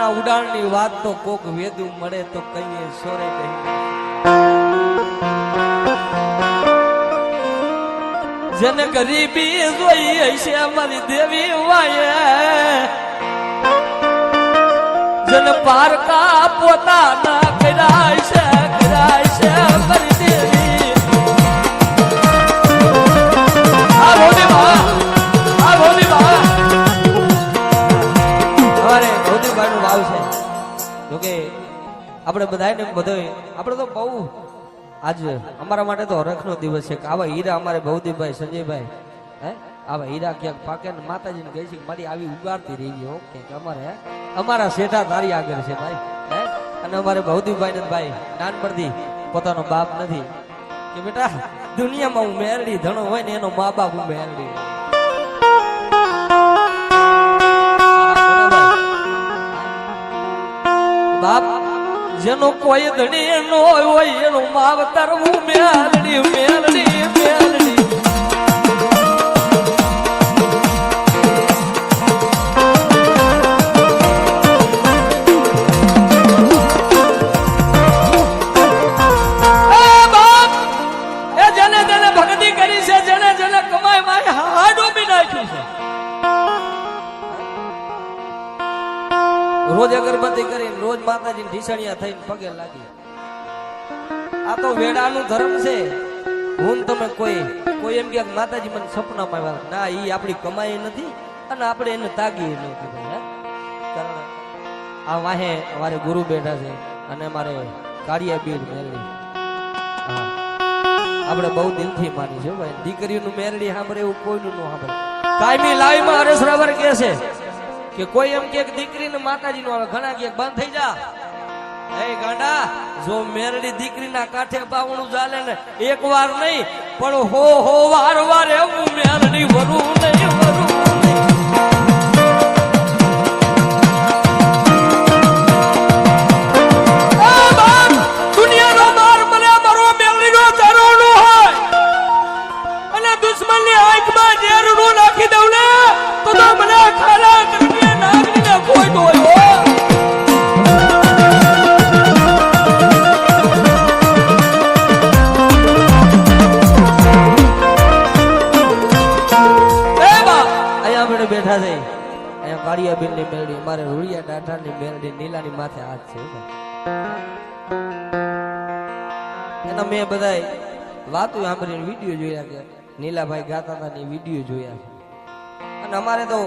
એના ઉડાણની વાત તો કોક વેદું મળે તો કહીએ સોરે કહી જેને ગરીબી જોઈ હશે અમારી દેવી વાયે. જેને પારકા પોતાના કરાય છે કરાય છે. આપણે બધાને બધો, આપણે તો બહુ, આજે અમારા માટે તો હરખનો દિવસ છે કે આવા હીરા અમારે ભૌતિકભાઈ સંજયભાઈ, હે? આવા હીરા ક્યાંક પાકે ને માતાજીને કહી છે મારી આવી ઉગાડતી રહી ગઈ ઓકે કે અમારે? અમારા શેઠા તારી આગળ છે ભાઈ, હે? અને અમારે ભૌતિકભાઈ ને ભાઈ, નાનપણથી પોતાનો બાપ નથી. કે બેટા, દુનિયામાં હું મેરડી ધણો હોય ને એનો મા બાપ હું મેરડી જેનો કોઈ ધણી નો હોય એનું માવતર હું મેલડી મેલડી રોજ અગરબત્તી કરીને રોજ માતાજી ઢીસણિયા થઈને પગે લાગી. આ તો વેડાનું ધર્મ છે. હું તમે કોઈ કોઈ એમ કે માતાજી મને સપનામાં આવ્યા ના એ આપણી કમાઈ નથી અને આપણે એને તાગી નથી આ વાહે અમારે ગુરુ બેઠા છે અને અમારે કાળિયા બીડ મેળવી આપણે બહુ દિલથી માની છે ભાઈ. દીકરીનું મેરડી સાંભળે એવું કોઈનું ન સાંભળે. કાયમી લાઈવમાં હરેશ રાવર છે કે કોઈ એમ કે દીકરીને માતાજી નો ઘણા કે બંધ થઈ જા એ ગાંડા, જો મેરડી દીકરીના કાંઠે બાવણું ચાલે ને, એક વાર નહીં, પણ હો હો, વાર વાર એવું મેરડી વરું નહીં. કાળિયા ની મેલડી મારે રૂળિયા ડાઠા ની મેરડી નીલાની માથે હાથ છે એના મેં બધા વાતો સાંભળીને વીડિયો જોયા કે નીલાભાઈ ગાતા હતા ને વીડિયો જોયા. અને અમારે તો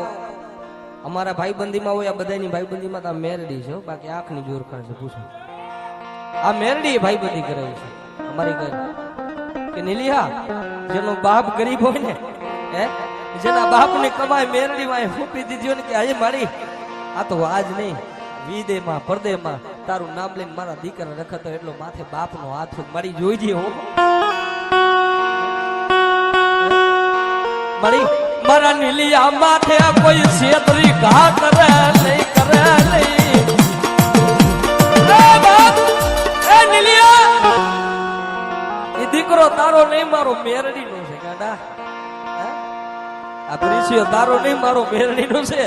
અમારા ભાઈબંધીમાં હોય, આ બધાની ભાઈબંધીમાં તો મેરડી છે બાકી આંખની જોર કરે છે, પૂછો. આ મેરડી ભાઈબંધી કરે છે. અમારી કઈ કે નીલિયા જેનો બાપ ગરીબ હોય ને, હે? જેના બાપની કમાઈ મેરડીમાં ફૂપી દીધી ને કે હજી મારી, આ તો આજ નહીં વિદેમાં, પરદેમાં તારું નામ લઈને મારા દીકરા રખતો એટલો માથે બાપનો હાથ. મારી જોઈજે હો મારી, મારા નીલિયા માથે કોઈ છેતરી ઘા કરે નહીં કરે નહીં દીકરો તારો નહીં, મારો મેરડી નો છે ગાડા? આ પ્રિસિયો તારો નહીં, મારો મેરણી નો છે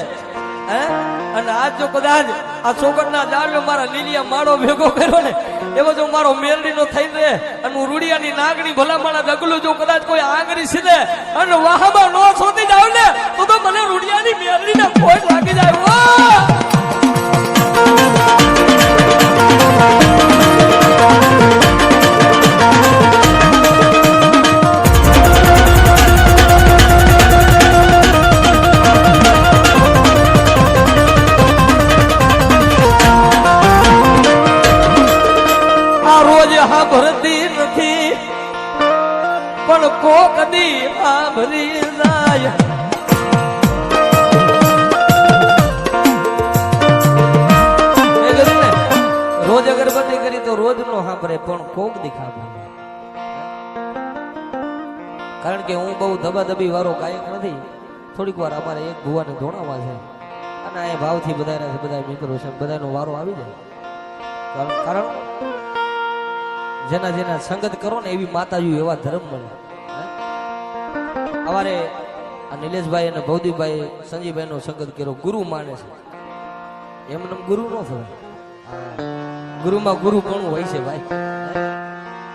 અને આજ જો કદાચ આ ચોગટના જાળવે મારા લીલિયા માળો ભેગો કર્યો ને, એવો જો મારો મેરડી નો થઈ રહે અને હું રૂડિયાની નાગણી ભલામણા ડગલું જો કદાચ કોઈ આંગળી સીધે, અને વાહમાં નો શોધી જાવ ને, તો તો મને રૂડિયાની મેરડી ને ખોટ લાગી જાય. બહુ દબાદબી વાળો ગાયક નથી. થોડીક વાર અમારે એક ભુવાને ધોણાવા છે. અને આ ભાવથી બધા છે બધા મિત્રો છે. બધાનો વારો આવી જાય. કારણ- જેના જેના સંગત કરો ને એવી માતાજી એવા ધર્મ મળે? અમારે આ નિલેશભાઈ અને ભૌદીભાઈ સંજીભાઈ નો સંગત કર્યો. ગુરુ માને છે. એમને ગુરુ નો થવાય. ગુરુમાં ગુરુ પણ હોય છે ભાઈ.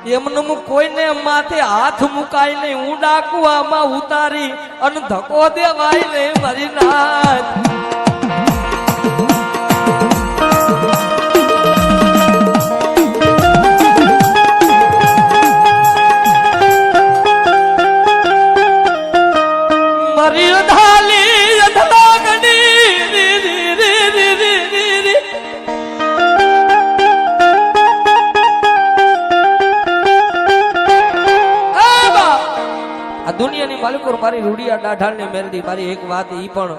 એમને કોઈને માથે હાથ મુકાય નહીં હું ડાકુઆમાં ઉતારી અને ધકો દેવાય નહીં મારી મારી ની મેરડી મારી એક વાત ઈ પણ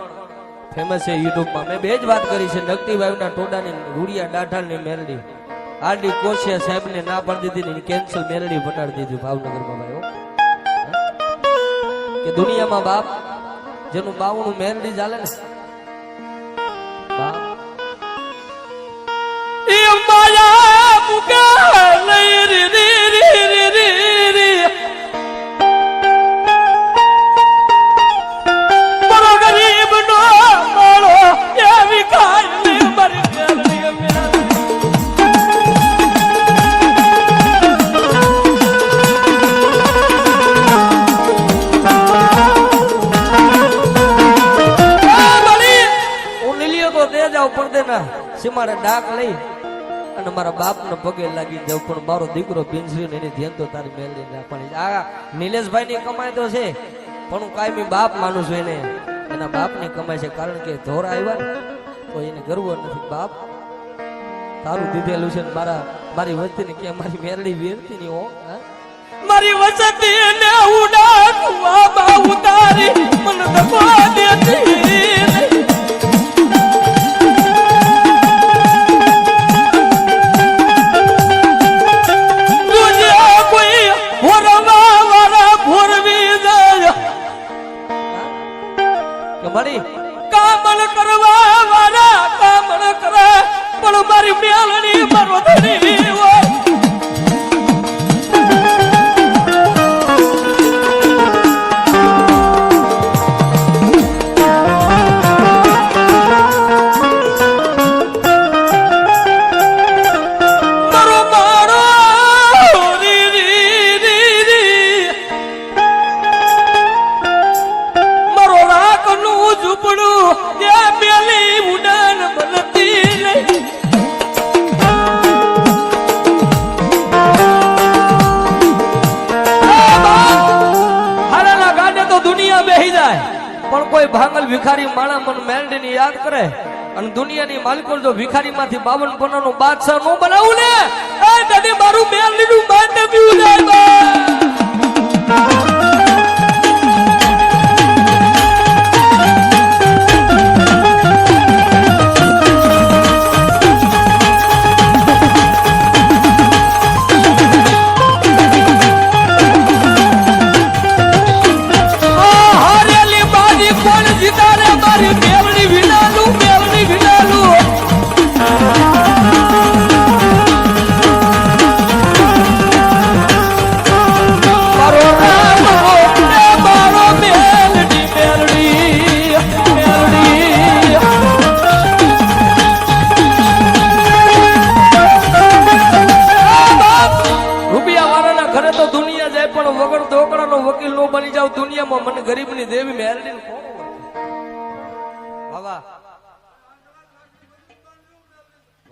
ફેમસ છે યુટ્યુબમાં. મેં બે જ વાત કરી છે નકતી વાયુના ટોડાની રૂડિયા દાઢાળની મેરડી. આરડી કોશિયા સાહેબને ના પાડી દીધી ને કેન્સલ મેરડી પટાડી દીધી ભાવનગરમાં ભાઈ કે દુનિયામાં બાપ, જેનું બાવણું મેરડી ચાલે ને માયા મુકા લઈ અને મારા બાપને પગે લાગી જાવ પણ મારો દીકરો ને એની ધ્યાન તો તારી મેળવી આ નિલેશભાઈ ની કમાઈ તો છે, પણ હું કાયમી બાપ માનું છું એને. એના બાપની કમાઈ છે કારણ કે ધોર આવ્યા તો એને ગર્વ નથી. બાપ, તારું દીધેલું છે મારા, મારી વચ્ચે ને કે મારી મેરડી વેરતી ની હો? મારી વસતી મન કોઈ ભાંગલ ભિખારી માણા મન મેલડીની યાદ કરે. અને દુનિયાની માલિકો જો ભિખારી માંથી બાવન પન્નાનું બાદશાહનું બનાવું ને મારું મેલડીનું માંડ પીવું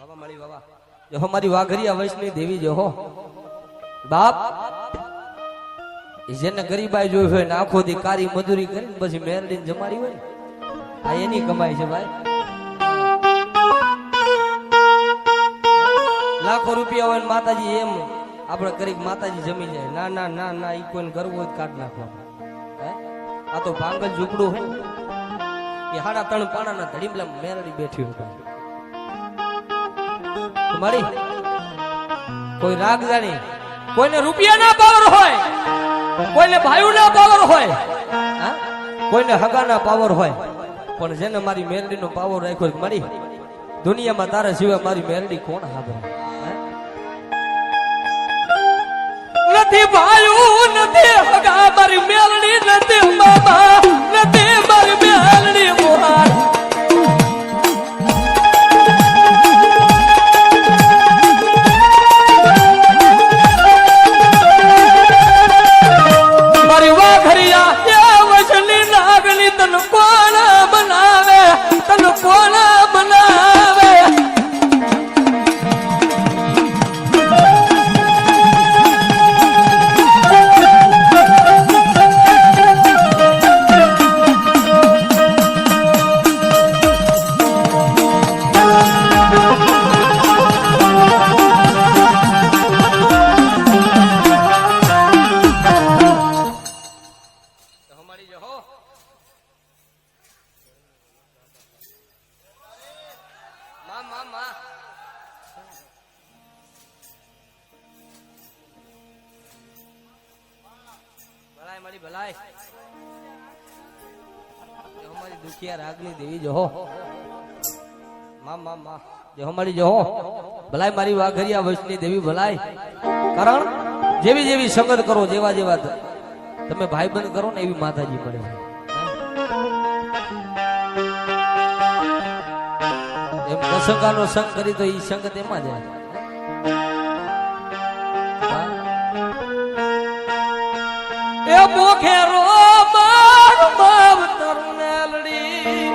વાવા મળી વાવા જો મારી વાઘરિયા વૈષ્ણવી દેવી જો બાપ જેને ગરીબાઈ જોયું હોય ને આખો દી કારી મજૂરી કરીને પછી મેરડીને જમાડી હોય આ એની કમાઈ છે ભાઈ. લાખો રૂપિયા હોય માતાજી એમ, આપણે કરી માતાજી જમી જાય ના ના ના ના, ઈ કોઈને કરવું હોય કાઢ નાખવાનું. હે? આ તો ભાંગલ ઝૂંપડું હોય એ હાડા ત્રણ પાણાના ધડીમલા મેરડી બેઠી હોય મારી. કોઈ રાગ જાણી. કોઈને રૂપિયા ના પાવર હોય, કોઈને ભાઈ ના પાવર હોય કોઈને હગા ના પાવર હોય. પણ જેને મારી મેરડી નો પાવર રાખ્યો મળી દુનિયામાં તારા સિવાય મારી મેરડી કોણ હાબર નથી ભાયું, નથી હગા, મારી મેરડી નથી, મામા. નથી મારી ભલાય. મારી અમારી મારી વાઘરિયા વૈષ્ણવી દેવી ભલાય. કારણ જેવી જેવી સંગત કરો, જેવા જેવા તમે ભાઈ બંધ કરો ને એવી માતાજી મળે એમ કસંગાનો સંગ કરી તો એ સંગત એમાં જાય. એ મોખેરો માર માવતર મેલડી.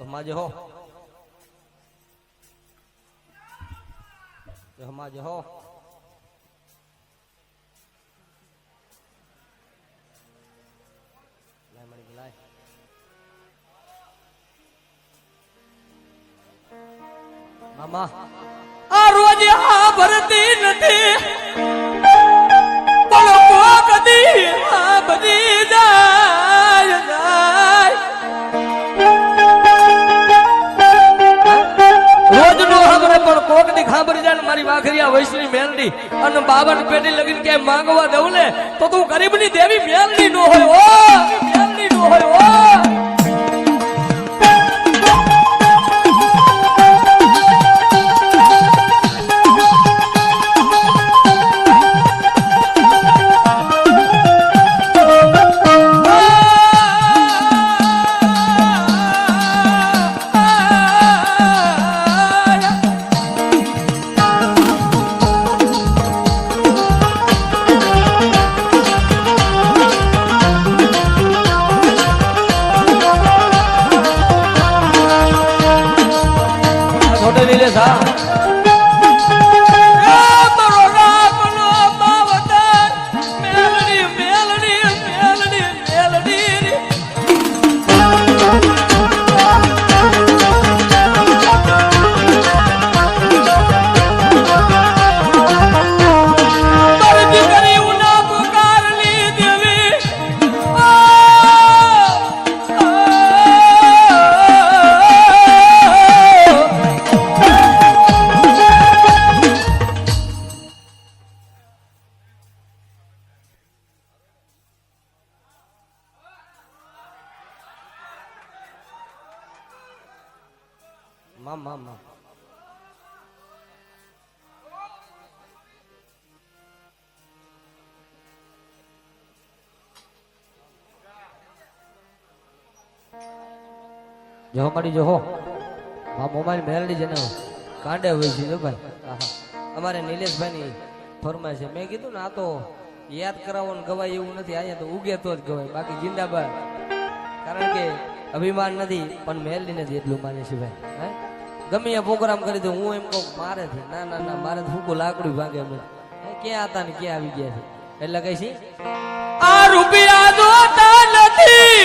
હમાજે હો. હમાજે હો. મામા. આ રોજ આ ભરતી નથી. પણ કોક દી આ બધી જાય રોજ નો ખબર પણ કોક મારી વાઘરિયા વૈષ્ણવી મેલડી અને બાવન પેટી લગીને ક્યાંય માંગવા દઉં ને, તો તું ગરીબની દેવી મેલડી નો હોય ઓ છોટે લીલે સા મારો જો જો હો. આ મોબાઈલ મેલડી છે ને કાંડે હોય છે જો ભાઈ. અમારે નિલેશભાઈની ફરમાય છે. મેં કીધું ને આ તો યાદ કરાવવાનું ગવાય એવું નથી. અહીંયા તો ઉગે તો જ ગવાય. બાકી જિંદાબાદ. કારણ કે અભિમાન નથી, પણ મેલડી નથી એટલું માને છે ભાઈ. હે? ગમે એ પ્રોગ્રામ કરી દઉં હું એમ કહું, મારે છે. ના ના ના, મારે ફૂકું લાકડું ભાગે અમે ક્યાં હતા ને ક્યાં આવી ગયા છે? એટલે કઈ છે, આ રૂપિયા જોતા નથી,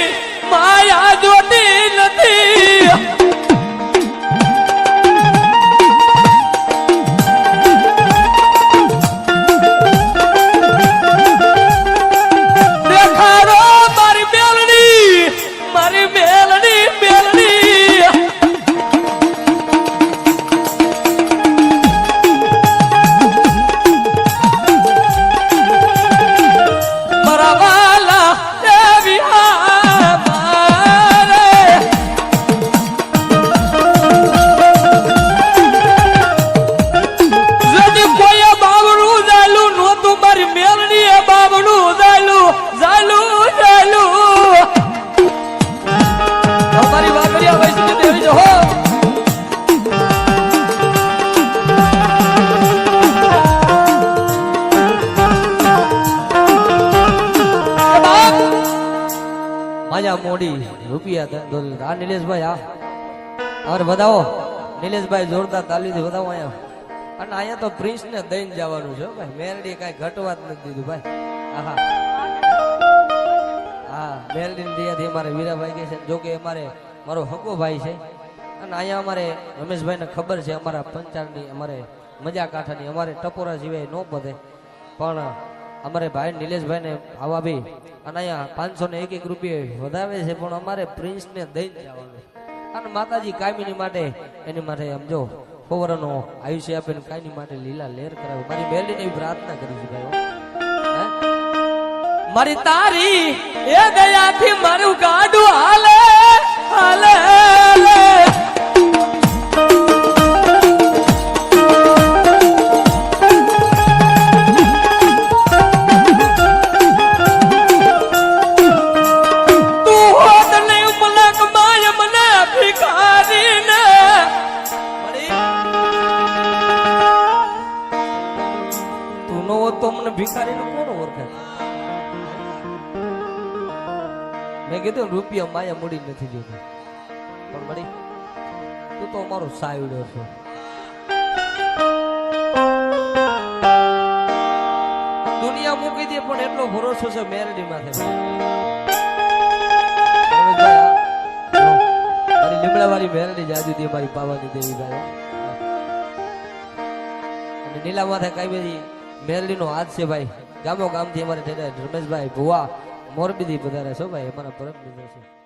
માયા જોતી નથી. Yeah. વધાવો. નિલેશભાઈ જોરદાર તાલીથી વધાવો અહીંયા. અને અહીંયા તો પ્રિન્સ ને દઈને જવાનું છે ભાઈ. મેલડી કાંઈ ઘટવા જ નથી દીધું ભાઈ. આહા. હા મેલડી દિયાથી અમારે વીરાભાઈ કે છે જોકે અમારે મારો હકો ભાઈ છે. અને અહીંયા અમારે રમેશભાઈને ખબર છે, અમારા પંચાળની અમારે મજા કાંઠાની અમારે ટપોરા સિવાય ન બધે. પણ અમારે ભાઈ નિલેશભાઈને આવા બી. અને અહીંયા પાંચસો ને એક એક રૂપિયા વધાવે છે, પણ અમારે પ્રિન્સને દઈને જવાનું અને માતાજી કાયમીની માટે, એની માટે સમજો ખબરનો આયુષ્ય આપીને કાયમી માટે લીલા લેર કરાવે. મારી બેલીને પ્રાર્થના કરી છે મારી તારી એ દયાથી મારું ગાડું નથી જોતી. પણ મળી તું તો અમારો સાયડો છો. દુનિયા મૂકી દે પણ એટલો ભરોસો છે મેરડી માથે. મારી લીમડા વાળી મેરડી જાજુ દે મારી પાવાની દેવી ભાઈ. અને નીલા માથે કઈ બધી મેરડી નો હાથ છે ભાઈ. ગામો ગામથી અમારે રમેશભાઈ ભુવા મોરબીથી વધારે છો ભાઈ, અમારા પરમ મિત્ર છે.